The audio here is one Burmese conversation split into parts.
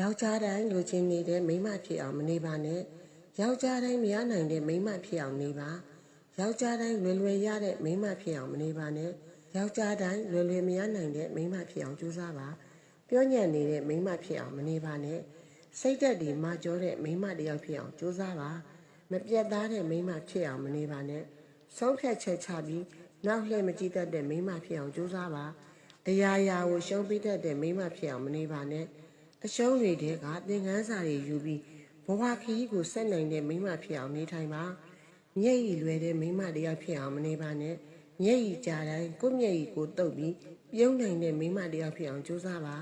ယောက်ျားတိုင်းလိုချင်နေတဲ့မိန်းမဖြစ်အောင်မနေပါနဲ့ယောက်ျားတိုင်းမရနိုင်တဲ့မိန်းမဖြစ်အောင်နေပါယောက်ျားတိုင်းလွယ်လွယ်ရတဲ့မိန်းမဖြစ်အောင်မနေပါနဲ့ယောက်ျားတိုင်းလွယ်လွယ်မရနိုင်တဲ့မိန်းမဖြစ်အောင်ကြိုးစားပါပြောညံ့နေတဲ့မိန်းမဖြစ်အောင်မနေပါနဲ့စိတ်သက်ဒီမာကျောတဲ့မိန်းမတစ်ယောက်ဖြစ်အောင်ကြိုးစားပါမပြတ်သားတဲ့မိန်းမဖြစ်အောင်မနေပါနဲ့ဆုံးဖြတ်ချက်ချပြီးနောက်လှည့်မကြည့်တတ်တဲ့မိန်းမဖြစ်အောင်ကြိုးစားပါအရာရာကိုရှုံးပေးတတ်တဲ့မိန်းမဖြစ်အောင်မနေပါနဲ့ အရှုံးတွေတဲကသင်ခန်းစာတွေယူပြီးဘဝခရီးကိုဆက်နိုင်တဲ့မိန်းမဖြစ်အောင်နေထိုင်ပါမျက်ရည်လွယ်တဲ့မိန်းမတစ်ယောက်ဖြစ်အောင်မနေပါနဲ့မျက်ရည်ကြတိုင်းကိုယ့်မျက်ရည်ကိုတုပ်ပြီးပြုံးနိုင်တဲ့မိန်းမတစ်ယောက်ဖြစ်အောင်ကြိုးစားပါ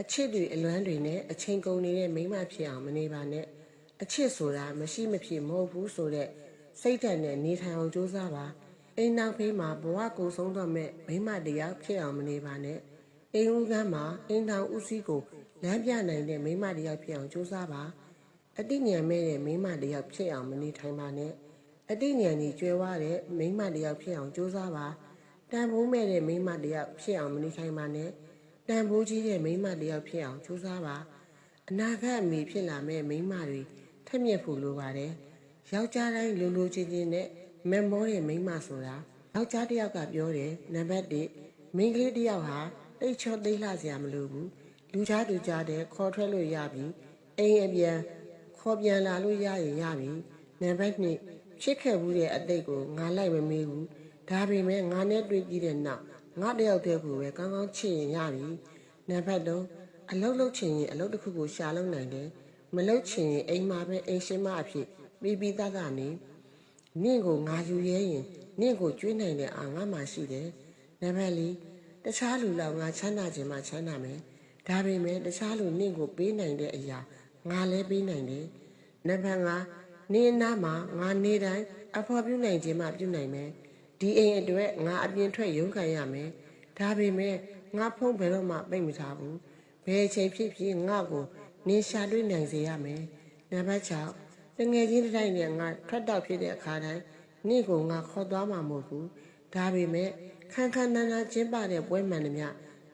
အချစ်တွေအလွမ်းတွေနဲ့အချိန်ကုန်နေတဲ့မိန်းမဖြစ်အောင်မနေပါနဲ့အချစ်ဆိုတာမရှိမဖြစ်မဟုတ်ဘူးဆိုတဲ့စိတ်ဓာတ်နဲ့နေထိုင်အောင်ကြိုးစားပါအိမ်နောက်ဖေးမှာဘဝကိုဆုံးတော့မဲ့မိန်းမတစ်ယောက်ဖြစ်အောင်မနေပါနဲ့ အိမ်ဦးကမ်းမှာအင်းထောင်ဦးစီးကိုလမ်းပြနိုင်တဲ့မိန်းမတစ်ယောက်ဖြစ်အောင်ကြိုးစားပါအတိညာမဲ့တဲ့မိန်းမတစ်ယောက်ဖြစ်အောင်မနေထိုင်ပါနဲ့အတိညာကြီးကျွဲဝါတဲ့မိန်းမတစ်ယောက်ဖြစ်အောင်ကြိုးစားပါတန်ဖိုးမဲ့တဲ့မိန်းမတစ်ယောက်ဖြစ်အောင်မနေထိုင်ပါနဲ့တန်ဖိုးကြီးတဲ့မိန်းမတစ်ယောက်ဖြစ်အောင်ကြိုးစားပါအနာဂတ်အမိဖြစ်လာမဲ့မိန်းမတွေထက်မြက်ဖို့လိုပါတယ်ယောက်ျားတိုင်းလိုလိုချင်းချင်းနဲ့မက်မောတဲ့မိန်းမဆိုတာယောက်ျားတစ်ယောက်ကပြောတယ်နံပါတ်1မိန်းကလေးတစ်ယောက်ဟာ တိတ်ချောသိလှစရာမလိုဘူးလူသားတူကြတဲ့ခေါ်ထွက်လို့ရပြီအိမ်အပြန်ခေါ်ပြန်လာလို့ရရင်ရပြီနံပါတ်2ဖြစ်ခဲ့ဘူးတဲ့အတိတ်ကိုငါလိုက်မမေးဘူးဒါပေမဲ့ငါနဲ့တွေ့ပြီးတဲ့နောက်ငါတယောက်တည်းကိုပဲကောင်းကောင်းချစ်ရင်ရပြီနံပါတ်3အလုတ်လုတ်ချင်ရင်အလုတ်တစ်ခုကိုရှာလုံနိုင်တယ်မလုတ်ချင်ရင်အိမ်မှာပဲအိမ်ရှင်မအဖြစ်ပြီးပြီးသားသားနေနင့်ကိုငါယူရဲရင်နင့်ကိုကျွေးနိုင်တဲ့အာငါမှရှိတယ်နံပါတ်4 တခြားလူလောက်ငါချမ်းသာခြင်းမှချမ်းသာမယ်။ဒါပေမဲ့တခြားလူနင့်ကိုပေးနိုင်တဲ့အရာငါလည်းပေးနိုင်တယ်။နံပါတ်5နင်းအနားမှာငါနေတိုင်းအဖော်ပြုနိုင်ခြင်းမှပြုနိုင်မယ်။ဒီအိမ်အတွက်ငါအပြင်ထွက်ရုန်းကန်ရမယ်။ဒါပေမဲ့ငါဖုံးဘယ်တော့မှပိတ်မထားဘူး။ဘယ်အချိန်ဖြစ်ဖြစ်ငါကိုနင်းရှာတွေ့နိုင်စေရမယ်။နံပါတ်6တငယ်ချင်းတစ်တိုင်းနဲ့ငါထွက်တော့ဖြစ်တဲ့အခါတိုင်းနင့်ကိုငါခေါ်သွားမှာမဟုတ်ဘူး။ဒါပေမဲ့ ခန်းခန်းနာနာကျင်းပတဲ့ပွဲမှန်သမျှ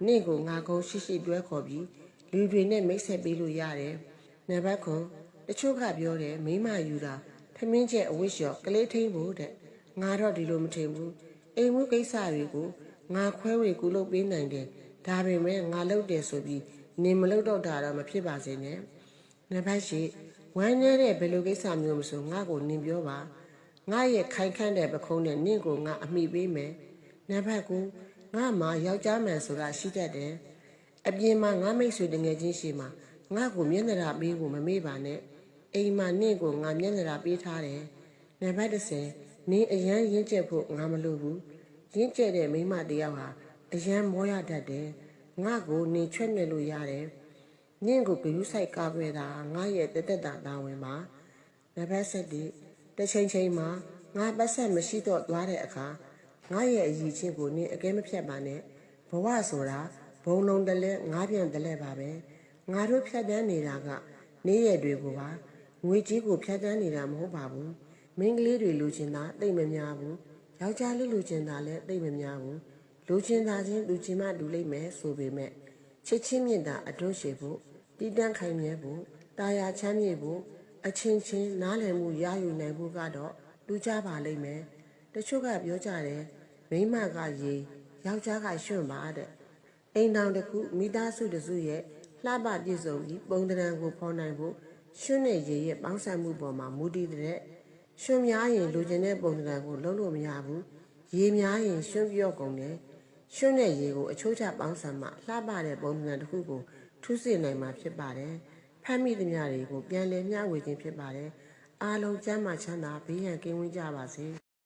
နေ့ကိုငါကုန်းရှိရှိတွဲခေါ်ပြီးလူတွေနဲ့မိတ်ဆက်ပေးလို့ရတယ်။နံပါတ်9တချို့ကပြောတယ်မိမယူတာထမင်းချက်အဝတ်လျှော့ကလေးထိန်ဖို့တဲ့ငါတော့ဒီလိုမထင်ဘူး။အိမ်မှုကိစ္စတွေကိုငါခွဲဝေကူလုပ်ပေးနိုင်တယ်။ဒါပေမဲ့ငါလုပ်တယ်ဆိုပြီးနေမလုပ်တော့တာတော့မဖြစ်ပါစေနဲ့။နံပါတ်10ဝမ်းနေတဲ့ဘယ်လိုကိစ္စမျိုးမဆိုငါ့ကိုနင်ပြောပါ။ငါရဲ့ခိုင်ခန့်တဲ့ပခုံးနဲ့နင့်ကိုငါအမိပေးမယ်။ နံပါတ်9ငါမှယောက်ျားမှန်ဆိုတာရှိတတ်တယ်။အပြင်မှာငါမိတ်ဆွေတငယ်ချင်းရှိမှငါ့ကိုမျက်နှာရာပေးဖို့မမေ့ပါနဲ့။အိမ်မှာနင့်ကိုငါမျက်နှာရာပေးထားတယ်။နံပါတ်10နင်းအရန်ရင့်ကျက်ဖို့ငါမလိုဘူး။ရင့်ကျက်တဲ့မိန်းမတစ်ယောက်ဟာအရန်မောရတတ်တယ်။ငါ့ကိုနင်ချွတ်နေလို့ရတယ်။နင့်ကိုဂရုစိုက်ကားပွေတာငါရဲ့တက်တက်တာတာဝန်ပါ။နံပါတ်7တစ်ချိန်ချိန်မှာငါပတ်ဆက်မရှိတော့သွားတဲ့အခါ ငါရဲ့အည်ချင်းကိုနင်းအကဲမဖြတ်ပါနဲ့ဘဝဆိုတာဘုံလုံးတလဲငါးပြန်တလဲပါပဲငါတို့ဖြတ်တန်းနေတာကနေ့ရက်တွေကိုပါငွေကြီးကိုဖြတ်တန်းနေတာမဟုတ်ပါဘူးမင်းကလေးတွေလူချင်းတာတိတ်မများဘူးယောက်ျားလေးလူချင်းတာလည်းတိတ်မများဘူးလူချင်းတာချင်းလူချင်းမတူလိမ့်မယ်ဆိုပေမဲ့ချစ်ချင်းမြင့်တာအတွန်းရှိဖို့တည်တံ့ခိုင်မြဲဖို့တာယာချမ်းမြေ့ဖို့အချင်းချင်းနားလည်မှုရယူနိုင်ဖို့ကတော့လူကြပါလိမ့်မယ်တချို့ကပြောကြတယ် မိန်းမကရေယောက်ျားကရွှွန့်ပါတဲ့အိမ်တောင်တစ်ခုမိသားစုတစ်စုရဲ့လှပပြည့်စုံပြီးပုံတံကိုဖော်နိုင်ဖို့ရွှွန့်နဲ့ရေရဲ့ပေါင်းစပ်မှုပေါ်မှာမူတည်တဲ့ရွှွန့်များရင်လူကျင်တဲ့ပုံတံကိုလုံးလို့မရဘူးရေများရင်ရွှွန့်ပြော့ကုန်တယ်ရွှွန့်နဲ့ရေကိုအချိုးချပေါင်းစပ်မှလှပတဲ့ပုံစံတစ်ခုကိုထူးဆင့်နိုင်မှာဖြစ်ပါတယ်ဖမ်းမိသမျှတွေကိုပြန်လည်မျှဝေခြင်းဖြစ်ပါတယ်အားလုံးကျမ်းမာချမ်းသာဘေးရန်ကင်းဝေးကြပါစေ။